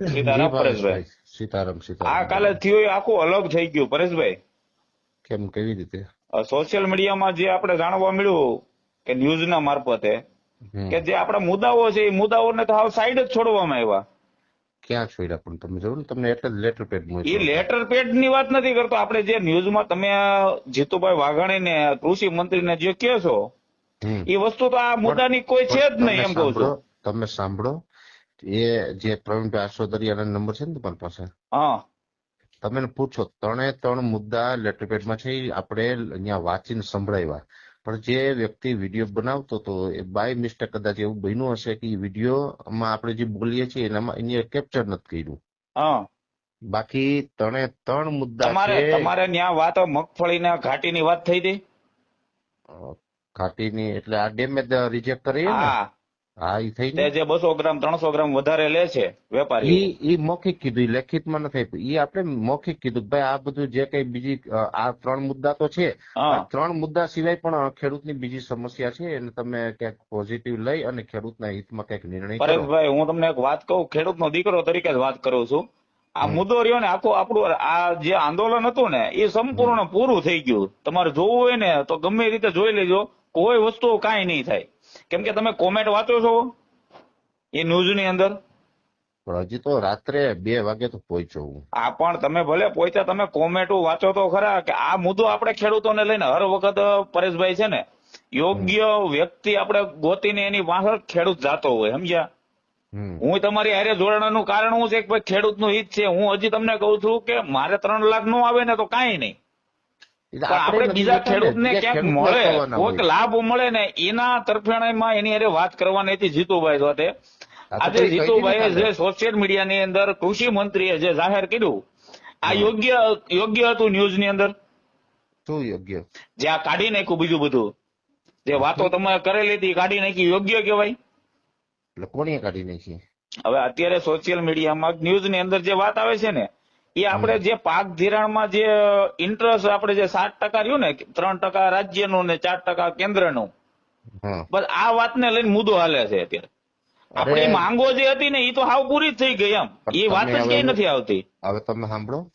સીતારામ પરેશભાઈ. સીતારામ આ કાલે થયો આખું અલગ થઈ ગયું પરેશભાઈ. કેમ કેવી રીતે? સોશિયલ મીડિયામાં જે આપણે જાણવા મળ્યું કે ન્યૂઝના મારફતે કે જે આપણા મુદ્દાઓ છે એ મુદ્દાઓને તો હાવ સાઈડ જ છોડવામાં આવ્યા. ક્યાં છોડ્યા પણ તમે? જોયું ને તમને એટલે લેટર પેડ એ લેટર પેડની વાત નથી કરતો. આપણે જે ન્યૂઝમાં તમે જીતુભાઈ વાઘાણી ને કૃષિ મંત્રી ને જે કહો છો એ વસ્તુ તો આ મુદ્દાની કોઈ છે જ નહીં એમ કહું છું. તમે સાંભળો. એ જે પ્રવીણભાઈ આસોદરિયાના નંબર છે ને તમારી પાસે? હા. તમે પૂછો. ત્રણે ત્રણ મુદ્દા લેટરપેડમાં છે આપણે અહીંયા વાંચીને સંભળાવ્યા. પણ જે વ્યક્તિ વીડિયો બનાવતો હતો એ બાય મિસ્ટેક કદાચ એવું બન્યું હશે કે વિડીયોમાં આપણે જે બોલીએ છીએ એનામાં એને કેપ્ચર નથી કર્યું. બાકી ત્રણે ત્રણ મુદ્દા તમારે તમારે ત્યાં વાત મગફળીના ઘાટીની વાત થઈ હતી? ઘાટીની એટલે આ ડેમેજ રિજેક્ટ કરી ને? હા. હા એ થઈ ને જે બસો ગ્રામ ત્રણસો ગ્રામ વધારે લે છે વેપારી ઈ ઈ મૌખિક કીધું ઈ લેખિતમાં નથી આપ્યું. ઈ આપણે મૌખિક કીધું ભાઈ આ બધું જે કઈ બીજી આ ત્રણ મુદ્દા તો છે ત્રણ મુદ્દા સિવાય પણ ખેડૂતની બીજી સમસ્યા છે એને તમે ક્યાંક પોઝિટિવ લઈ અને ખેડૂતના હિતમાં કંઈક નિર્ણય પરેશભાઈ હું તમને એક વાત કહું ખેડૂતનો દીકરો તરીકે જ વાત કરું છું. આ મુદ્દો રહ્યો ને આખું આપણું આ જે આંદોલન હતું ને એ સંપૂર્ણ પૂરું થઈ ગયું. તમારે જોવું હોય ને તો ગમે રીતે જોઈ લેજો કોઈ વસ્તુ કાંઈ નહીં થાય. કેમ કે તમે કોમેન્ટ વાંચો છો? એ ન્યૂઝની અંદર. પણ હજી તો રાત્રે બે વાગે તો પહોંચ્યો હું. આ પણ તમે ભલે પહોંચ્યા તમે કોમેન્ટો વાંચો તો ખરા કે આ મુદ્દો આપણે ખેડૂતોને લઈને હર વખત પરેશભાઈ છે ને યોગ્ય વ્યક્તિ આપણે ગોતીને એની પાછળ ખેડૂત જાતો હોય સમજ્યા? હું તમારી હારે જોડાવાનું કારણ હું છે કે ભાઈ ખેડૂતનું હિત છે. હું હજી તમને કહું છું કે મારે ત્રણ લાખ નો આવે ને તો કાંઈ નહીં. આપણે બીજા ખેડૂતને ક્યાંક મળે કોઈક લાભ મળે ને એના તરફેણમાં એની અરે વાત કરવાની હતી જીતુભાઈ સાથે. આજે જીતુભાઈએ જે સોશિયલ મીડિયાની અંદર કૃષિ મંત્રીએ જે જાહેર કર્યું આ યોગ્ય યોગ્ય હતું ન્યૂઝની અંદર? શું યોગ્ય? જે આ કાઢી નાખ્યું બીજું બધું. જે વાતો તમે કરેલી હતી કાઢી નાખી. યોગ્ય કહેવાય? એટલે કોણીએ કાઢી નાખી? હવે અત્યારે સોશિયલ મીડિયામાં ન્યૂઝની અંદર જે વાત આવે છે ને એ આપણે જે પાક ધિરાણમાં જે ઇન્ટરેસ્ટ આપણે જે સાત ટકા રહ્યું ને ત્રણ ટકા રાજ્યનું ને ચાર ટકા કેન્દ્રનું બસ આ વાતને લઈને મુદ્દો હાલે છે અત્યારે. આપણી માંગો જે હતી ને એ તો હાવ પૂરી જ થઈ ગઈ એમ. એ વાત જ ક્યાંય નથી આવતી. હવે તમે સાંભળો.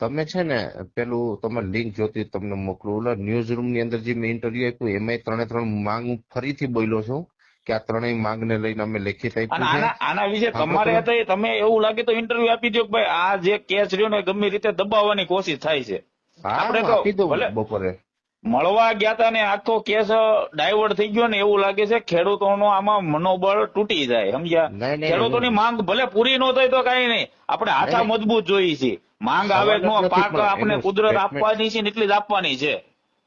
તમે છે ને પેલું તમે લિંક જોતી તમને મોકલું. ન્યૂઝ રૂમની અંદર જે મેં ઇન્ટરવ્યુ આપ્યું એમાં ત્રણે ત્રણ માંગ હું ફરીથી બોલ્યો છું. કે આ ત્રણેય માંગને લઈને અમે લેખિત આપ્યું આના વિશે તમારે હતા એ તમે એવું લાગે તો ઇન્ટરવ્યુ આપી દો કે ભાઈ આ જે કેસ રહ્યો ને ગમે રીતે દબાવવાની કોશિશ થાય છે. આપણે તો આપી દઉં બપોરે. મળવા ગયા હતા ને આખો કેસ ડાયવર્ટ થઈ ગયો ને એવું લાગે છે ખેડૂતોનો આમાં મનોબળ તૂટી જાય સમજ્યા? ખેડૂતોની માંગ ભલે પૂરી ન થાય તો કઈ નહીં. આપણે હાથા મજબૂત જોઈએ છીએ. માંગ આવે નો પાક આપણે કુદરત આપવાની છે એટલી જ આપવાની છે.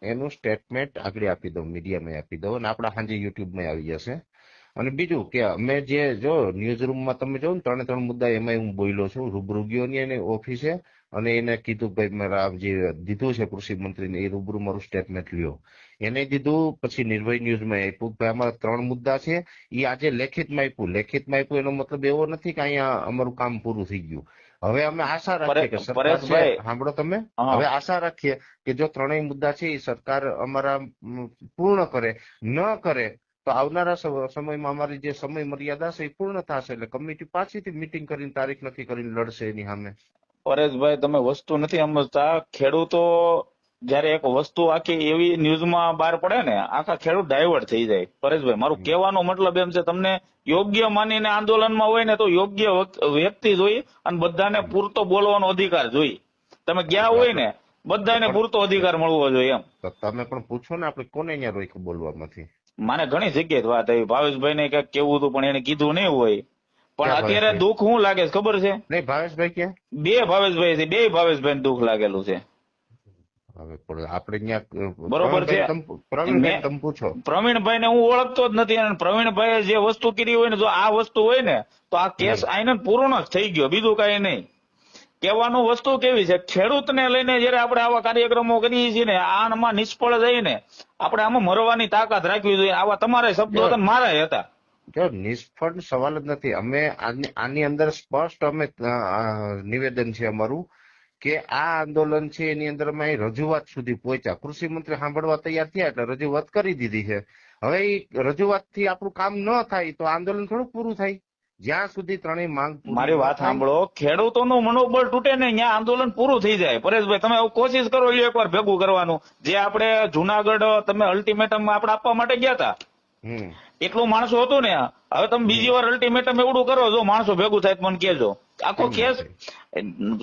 એનું સ્ટેટમેન્ટ આગળ આપી દઉં મીડિયામાં આપી દઉં, અને આપણા સાંજે યુટ્યુબમાં આવી જશે. અને બીજું કે અમે જે, જો ન્યૂઝ રૂમમાં તમે જો ને, ત્રણે ત્રણ મુદ્દા એમાં હું બોલ્યો છું. રૂબરૂ ગયો ની એની ઓફિસે, અને એને કીધું ભાઈ મારા જે દીધું છે કૃષિ મંત્રીને, એ રૂબરૂ મારું સ્ટેટમેન્ટ લ્યો. એને દીધું, પછી નિર્ભય ન્યૂઝમાં આપ્યું ભાઈ અમારા ત્રણ મુદ્દા છે એ આજે લેખિતમાં આપ્યું. લેખિતમાં આપ્યું એનો મતલબ એવો નથી કે અહીંયા અમારું કામ પૂરું થઈ ગયું. હવે અમે આશા રાખીએ કે. સાંભળો તમે? હવે આશા રાખીએ કે જો ત્રણેય મુદ્દા છે એ સરકાર અમારા પૂર્ણ કરે. ન કરે તો આવનારા સમ- સમયમાં અમારી જે સમય મર્યાદા છે એ પૂર્ણ થશે. એટલે કમિટી પાછીથી મીટિંગ કરીને તારીખ નક્કી કરીને લડશે એની સામે. પરેશભાઈ તમે વસ્તુ નથી સમજતા. ખેડૂતો જયારે એક વસ્તુ આખી એવી ન્યૂઝમાં બહાર પડે ને આખા ખેડૂત ડાયવર્ટ થઈ જાય. પરેશભાઈ મારું કહેવાનો મતલબ એમ છે તમને યોગ્ય માનીને આંદોલનમાં હોય ને તો યોગ્ય વ્યક્તિ જોઈએ અને બધાને પૂરતો બોલવાનો અધિકાર જોઈએ તમે ગયા હોય ને બધાને પૂરતો અધિકાર મળવો જોઈએ એમ. તમે પણ પૂછો ને આપણે કોને અહીંયા રોક્યું બોલવામાંથી? મને ઘણી જગ્યાએ વાત આવી. ભાવેશભાઈ ને કંઈક કેવું હતું પણ એને કીધું નહીં હોય. પણ અત્યારે દુઃખ શું લાગે છે ખબર છે? નહીં ભાવેશભાઈ કે બે ભાવેશભાઈ છે બે ભાવેશભાઈ દુઃખ લાગેલું છે. હવે આપણે અહીંયા બરોબર છે. પ્રવીણભાઈ પૂછો. ને હું ઓળખતો જ નથી અને પ્રવીણભાઈ જે વસ્તુ કરી હોય ને જો આ વસ્તુ હોય ને તો આ કેસ આઈને પૂર્ણ જ થઈ ગયો બીજું કઈ નહીં. કહેવાનું વસ્તુ કેવી છે? ખેડૂતને લઈને જયારે આપણે આવા કાર્યક્રમો કરીએ છીએ ને આમાં નિષ્ફળ જઈને આપણે આમાં મરવાની તાકાત રાખવી જોઈએ. આવા તમારા શબ્દો હતા મારા હતા. જો નિષ્ફળ સવાલ જ નથી. અમે આની અંદર સ્પષ્ટ અમે નિવેદન છે અમારું કે આ આંદોલન છે એની અંદર અમે અહીં રજૂઆત સુધી પહોંચ્યા. કૃષિ મંત્રી સાંભળવા તૈયાર થયા એટલે રજૂઆત કરી દીધી છે. હવે એ રજૂઆતથી આપણું કામ ન થાય તો આંદોલન થોડું પૂરું થાય. જ્યાં સુધી ત્રણેય માંગ મારી વાત સાંભળો સાંભળો ખેડૂતોનું મનોબળ તૂટે ને ત્યાં આંદોલન પૂરું થઈ જાય. પરેશભાઈ તમે કોશિશ કરો એક એકવાર ભેગું કરવાનું. જે આપણે જુનાગઢ તમે અલ્ટિમેટમ આપણે આપવા માટે ગયા હતા એટલું માણસો હતું ને હવે તમે બીજી વાર અલ્ટિમેટમ એવડું કરો જો માણસો ભેગું થાય મને કહેજો. આખો કેસ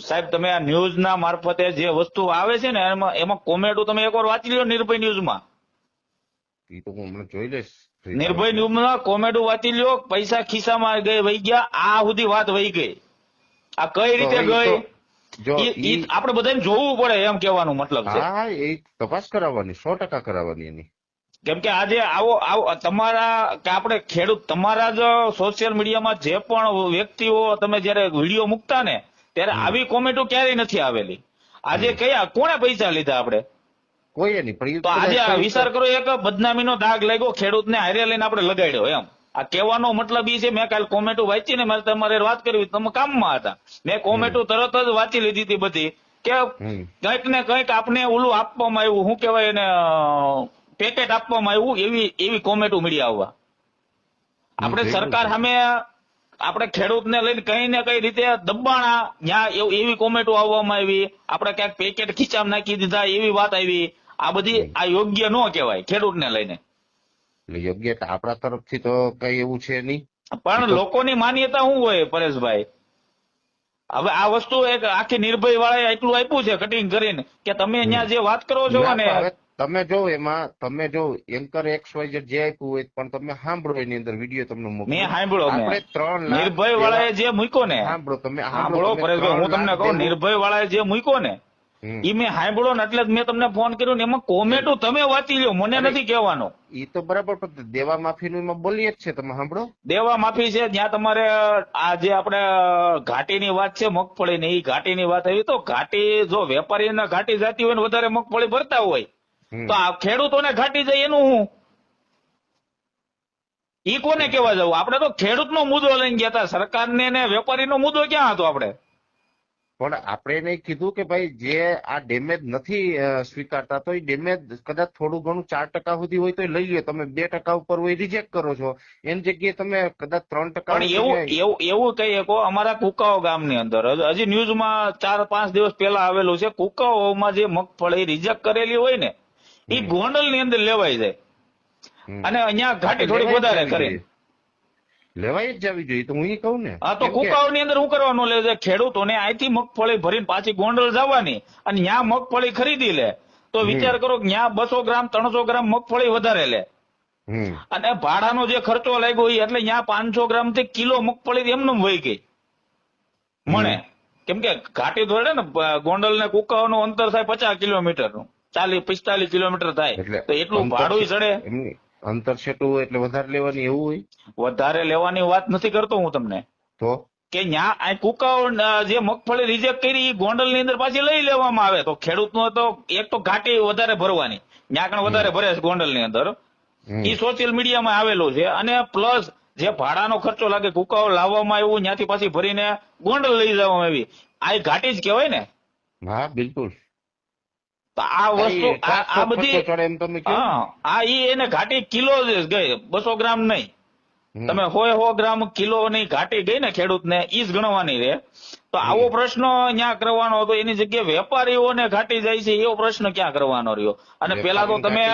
સાહેબ તમે આ ન્યૂઝ ના મારફતે જે વસ્તુ આવે છે ને એમાં એમાં કોમેડું તમે એકવાર વાંચી લ્યો નિર્ભય ન્યૂઝમાં. એ તો હું હમણાં જોઈ લઈશ. નિર્ભય ન્યૂઝમાં કોમેડો વાંચી લ્યો પૈસા ખિસ્સામાં ગઈ વહી ગયા આ સુધી વાત વહી ગઈ. આ કઈ રીતે ગઈ? આપણે બધાને જોવું પડે એમ કેવાનું મતલબ છે. હા એ તપાસ કરાવવાની સો ટકા કરાવવાની એની. કેમ કે આજે આવો આવો તમારા કે આપણે ખેડૂત તમારા જ સોશિયલ મીડિયામાં જે પણ વ્યક્તિઓ તમે જયારે વીડિયો મૂકતા ને ત્યારે આવી કોમેન્ટો ક્યારેય નથી આવેલી. આજે કયા કોણે પૈસા લીધા આપણે? કોઈએ નહીં તો આજે વિચાર કરો એક બદનામીનો દાગ લાગ્યો ખેડૂતને હારે લઈને આપણે લગાડ્યો એમ. આ કહેવાનો મતલબ ઈ છે મેં કાલ કોમેન્ટો વાંચી ને મારે તમારે વાત કરવી તમે કામમાં હતા. મેં કોમેન્ટો તરત જ વાંચી લીધી હતી બધી કે કંઈક ને કંઈક આપને ઓલું આપવામાં આવ્યું શું કહેવાય એને પેકેટ આપવામાં આવ્યું એવી એવી કોમેન્ટ મળી આવવા. આપણે સરકાર સામે આપણે ખેડૂતને લઈને કઈ ને કઈ રીતે દબાણા ત્યાં એવી કોમેન્ટો આવવામાં આવી. આપણે ક્યાંક પેકેટ ખીચામ નાખી દીધા એવી વાત આવી. આ બધી આ યોગ્ય ન કહેવાય ખેડૂતને લઈને. યોગ્ય આપણા તરફથી તો કઈ એવું છે નહીં. પણ લોકોની માન્યતા શું હોય પરેશભાઈ? હવે આ વસ્તુ એક આખી નિર્ભય વાળાએ એટલું આપ્યું છે કટિંગ કરીને કે તમે અહીંયા જે વાત કરો છો ને તમે જો એમાં તમે જો એન્કર એક્સ વાય જે આપ્યું હોય પણ તમે સાંભળો એની અંદર વીડિયો તમને મૂકો મેં સાંભળ્યો આપણે ત્રણ લાખ નિર્ભય વાળાએ જે મૂક્યો ને સાંભળો તમે સાંભળો પરેશભાઈ હું તમને કહું નિર્ભય વાળાએ જે મૂક્યો ને ઈ મેં સાંભળો ને એટલે જ મેં તમને ફોન કર્યો ને એમાં કોમેન્ટો તમે વાંચી લ્યો મને નથી કહેવાનો. ઈ તો બરાબર પણ દેવા માફીનું એમાં બોલીએ જ છે તમે સાંભળો. દેવા માફી છે જ્યાં તમારે આ જે આપણે ઘાટીની વાત છે મગફળીની ઈ ઘાટીની વાત આવી તો ઘાટી જો વેપારીને ઘાટી જાતી હોય ને વધારે મગફળી ભરતા હોય. તો આ ખેડૂતોને ઘાટી જાય એનું હું? ઈ કોને કેવા જવું આપણે તો ખેડૂતનો મુદ્દો લઈને ગયા હતા. સરકારને ને વેપારીનો મુદ્દો ક્યાં હતો આપણે? પણ આપણે એને કીધું કે ભાઈ જે આ ડેમેજ નથી સ્વીકારતા તો એ ડેમેજ કદાચ થોડું ઘણું ચાર ટકા સુધી હોય તો લઈ લો તમે બે ટકા ઉપર હોય રિજેક્ટ કરો છો. એની જગ્યાએ તમે કદાચ ત્રણ ટકા પણ એવું એવું એવું કહીએ કહો અમારા કુકાઓ ગામની અંદર. હજ- હજી ન્યૂઝમાં ચાર પાંચ દિવસ પહેલા આવેલું છે કુકાઓમાં જે મગફળી રિજેક્ટ કરેલી હોય ને એ ગોંડલની અંદર લેવાય જાય અને અહીંયા ઘાટી થોડી વધારે કરે. લેવાય જ જવી જોઈએ તો હું એ કહું ને. હા તો કેમ ની અંદર શું કરવાનું લે છે? ખેડૂતોને અહીંથી મગફળી ભરીને પાછી ગોંડલ જવાની અને ત્યાં મગફળી ખરીદી લે. તો વિચાર કરો કે ત્યાં બસો ગ્રામ ત્રણસો ગ્રામ મગફળી વધારે લે. અને ભાડાનો જે ખર્ચો લાગ્યો એ એટલે ત્યાં પાંચસો ગ્રામથી કિલો મગફળી એમને વહી ગઈ. મળે. કેમ કે ઘાટી થોડે ને ગોંડલ ને કુકાવાનું અંતર થાય પચાસ કિલોમીટરનું ચાલીસ પિસ્તાલીસ કિલોમીટર થાય. તો એટલું ભાડું ચડે. અંતર છેટું એટલે વધારે લેવાની એવું હોય? વધારે લેવાની વાત નથી કરતો હું તમને. તો? કે ન્યા કુકાઓ જે મગફળી રિજેક્ટ કરી ગોંડલની અંદર પાછી લઈ લેવામાં આવે. તો ખેડૂત નો તો એક તો ઘાટી વધારે ભરવાની. ન્યા કણ વધારે ભરે છે ગોંડલની અંદર. એ સોશિયલ મીડિયામાં આવેલું છે. અને પ્લસ જે ભાડાનો ખર્ચો લાગે કુકાઓ લાવવામાં આવ્યું ત્યાંથી પાછી ભરીને ગોંડલ લઈ જવામાં આવી. આ ઘાટી જ કહેવાય ને. હા બિલકુલ. આ વસ્તુ આ બધી આ ઈ એને ઘાટી કિલો ગઈ બસો ગ્રામ નહીં. તમે હોય સો ગ્રામ કિલો ની ઘાટી ગઈ ને ખેડૂતને ઈ જ ગણવાની રે. તો આવો પ્રશ્ન ન્યા કરવાનો હતો એની જગ્યાએ વેપારીઓને ઘાટી જાય છે એવો પ્રશ્ન ક્યાં કરવાનો રહ્યો? અને પેલા તો તમે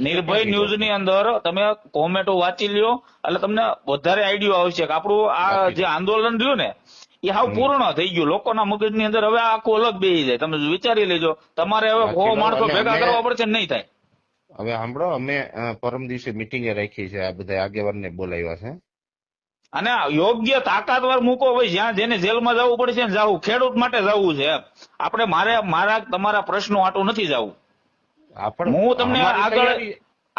નિર્ભય ન્યૂઝની અંદર તમે કોમેન્ટો વાંચી લ્યો એટલે તમને વધારે આઈડિયો આવશે કે આપણું આ જે આંદોલન રહ્યું ને એ હાવ પૂર્ણ થઈ ગયું. લોકોના મગજની અંદર હવે આખું અલગ બેસી જાય. તમે વિચારી લેજો. તમારે હવે હો માણસો ભેગા કરવા પડશે નહીં થાય. હવે સાંભળો અમે પરમ દિવસે મિટિંગે રાખી છે આ બધા આગેવાનને બોલાવ્યા છે. અને યોગ્ય તાકાતવાર મૂકો. ભાઈ જ્યાં જેને જેલમાં જવું પડશે જવું. ખેડૂત માટે જવું છે આપણે મારે મારા તમારા પ્રશ્નો આટો નથી જવું. પણ હું તમને આગળ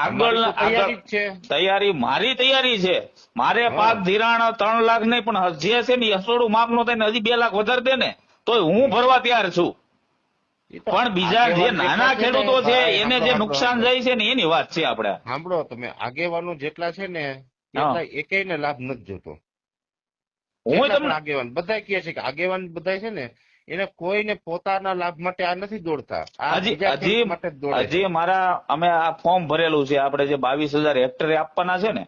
આગળ તૈયારી મારી તૈયારી છે. મારે પાક ધિરાણ ત્રણ લાખ નહીં પણ જે છે ને હસોડું માપ નો થાય હજી બે લાખ વધારે દે ને તો હું ભરવા તૈયાર છું. પણ બીજા જે નાના ને, ખેડૂતો છે એને જે નુકસાન. જાય છે ને એની વાત છે આપણે. સાંભળો તમે આગેવાનો જેટલા છે ને એટલા એકેયને લાભ નથી જોતો. હું તમને આગેવાન બધા કહે છે કે આગેવાન બધા છે ને એને કોઈને પોતાના લાભ માટે આ નથી દોડતા. હજી માટે મારા અમે આ ફોર્મ ભરેલું છે આપણે જે બાવીસ હજાર હેક્ટરે આપવાના છે ને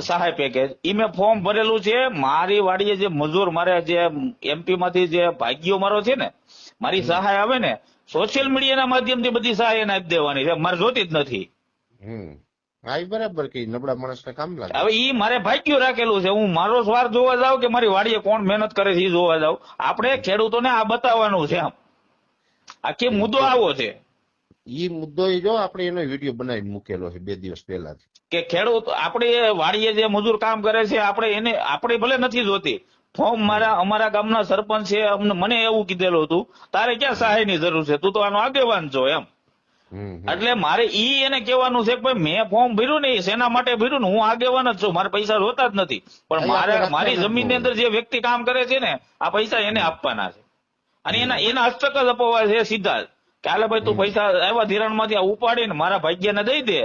સહાય પેકેજ ઈ મેં ફોર્મ ભરેલું છે મારી વાડીએ જે મજૂર મારે જે એમપી માંથી જે ભાગ્યો મારો છે ને મારી સહાય આવે ને સોશિયલ મીડિયાના માધ્યમથી બધી સહાય એને આપી દેવાની છે મારે જોતી જ નથી. હા બરાબર કે નબળા માણસને કામ લાગે. હવે ઈ મારે ભાગ્યું રાખેલું છે. હું મારો સ્વાર્થ જોવા જાઉં કે મારી વાડીએ કોણ મહેનત કરે છે એ જોવા જાઉં? આપણે ખેડૂતોને આ બતાવવાનું છે આમ. આખી મુદ્દો આવો છે. ઈ મુદ્દો એ જો આપણે એનો વીડિયો બનાવી મૂકેલો છે બે દિવસ પહેલા કે ખેડૂત આપણે વાડીએ જે મજૂર કામ કરે છે આપણે એને આપણે ભલે નથી જોતી ફોર્મ મારા અમારા ગામના સરપંચ છે અમને મને એવું કીધેલું હતું તારે ક્યાં સહાયની જરૂર છે? તું તો આનો આગેવાન છો એમ. એટલે મારે ઈ એને કહેવાનું છે કે ભાઈ મેં ફોર્મ ભર્યું ને એ શેના માટે ભર્યું ને હું આગેવાન જ છું. મારે પૈસા રોતા જ નથી. પણ મારે મારી જમીનની અંદર જે વ્યક્તિ કામ કરે છે ને આ પૈસા એને આપવાના છે. અને એના એના હસ્તક જ અપાવવા છે સીધા જ. કે હાલે ભાઈ તું પૈસા આવ્યા ધિરાણમાંથી આ ઉપાડીને મારા ભાગ્યને દઈ દે.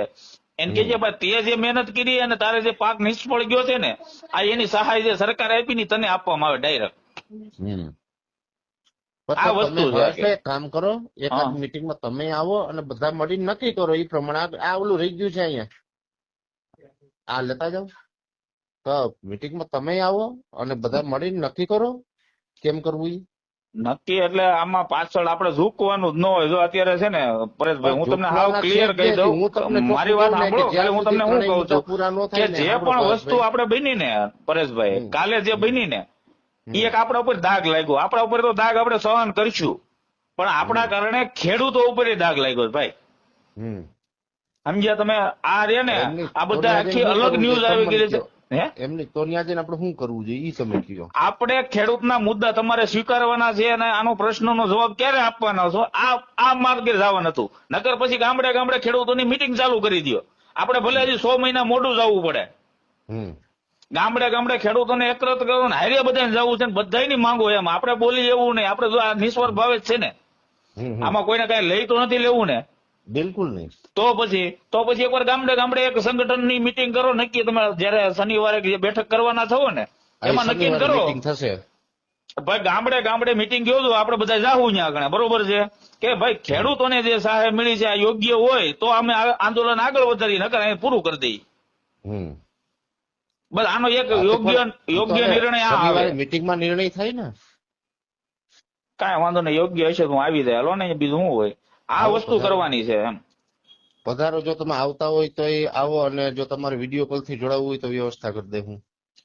એને કે જે ભાઈ તે જે મહેનત કરી અને તારે જે પાક નિષ્ફળ ગયો છે ને આ એની સહાય જે સરકાર આપી ને તને આપવામાં આવે ડાયરેક્ટ. આ વસ્તુ છે કામ કરો એકાદ. મીટિંગમાં તમે આવો અને બધા મળીને નક્કી કરો એ પ્રમાણે આ- ઓલું રહી ગયું છે અહીંયા. આ લેતા જાઓ. તો મીટિંગમાં તમે આવો અને બધા મળીને નક્કી કરો કેમ કરવું ઈ? નક્કી એટલે આમાં પાછળ આપણે ઝૂકવાનું જ ન હોય. જો અત્યારે છે ને પરેશભાઈ હું તમને હાવ ક્લિયર કહી દઉં મારી વાત સાંભળો. ખાલી હું તમને શું કહું છું કે જે પણ વસ્તુ આપણે બની ને પરેશભાઈ કાલે જે બની ને. એ એક આપણા ઉપર દાગ લાગ્યો. આપણા ઉપર તો દાગ આપણે સહન કરીશું. પણ આપણા કારણે ખેડૂતો ઉપર દાગ લાગ્યો ભાઈ. સમજ્યા તમે? આ રે ને આ બધા આખી અલગ ન્યૂઝ આવી ગયેલી છે. એમની તો જઈને આપણે શું કરવું જોઈએ તમે કયો આપણે ખેડૂતના મુદ્દા તમારે સ્વીકારવાના છે અને આનો પ્રશ્નનો જવાબ ક્યારે આપવાનો છો? આ આ માર્ગે જવાનું હતું. નકર પછી ગામડે ગામડે ખેડૂતોની મીટિંગ ચાલુ કરી દો આપણે ભલે હજી સો મહિના મોડું જવું પડે. હમ. ગામડે ગામડે ખેડૂતોને એકત્ર કરો ને હારે બધાને જવું છે ને બધાની માંગો એમ. આપણે બોલી એવું નહીં. આપણે જો આ નિસ્વાર્થ ભાવે જ છે ને. આમાં કોઈને કઈ લઈ તો નથી લેવું ને. બિલકુલ નહીં. તો પછી તો પછી એકવાર ગામડે ગામડે એક સંગઠનની મિટિંગ કરો. નક્કી તમે જયારે શનિવારે બેઠક કરવાના થવો ને એમાં નક્કી કરો. થશે. ભાઈ ગામડે ગામડે મિટિંગ યોજો આપણે બધા જાવું ત્યાં આગળ. બરોબર છે? કે ભાઈ ખેડૂતોને જે સહાય મળી છે આ યોગ્ય હોય તો અમે આંદોલન આગળ વધારી નકર અહીં પૂરું કરી દઈએ. હમ. બસ આનો એક યોગ્ય યોગ્ય નિર્ણય આ આવે. મિટિંગમાં નિર્ણય થાય ને? કાંઈ વાંધો નહીં યોગ્ય હશે તો હું આવી જાય. હાલો ને બીજું શું હોય? આ વસ્તુ કરવાની છે એમ. પધારો જો તમે આવતા હોય તો એ આવો અને જો તમારે વીડિયો કોલથી જોડાવવું હોય તો વ્યવસ્થા કરી દે હું.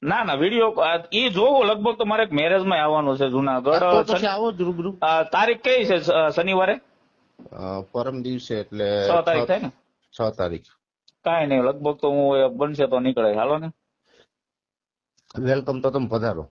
ના ના વીડિયો એ જોવો લગભગ તો મારે મેરેજમાં આવવાનું છે જુનાગઢ. આવો જ રૂબરૂ. તારીખ કઈ છે શનિવારે? પરમ દિવસે એટલે છ તારીખ થાય ને? છ તારીખ. કાંઈ નહીં લગભગ તો હું બનશે તો નીકળે. હાલો ને. વેલકમ તો તમે પધારો.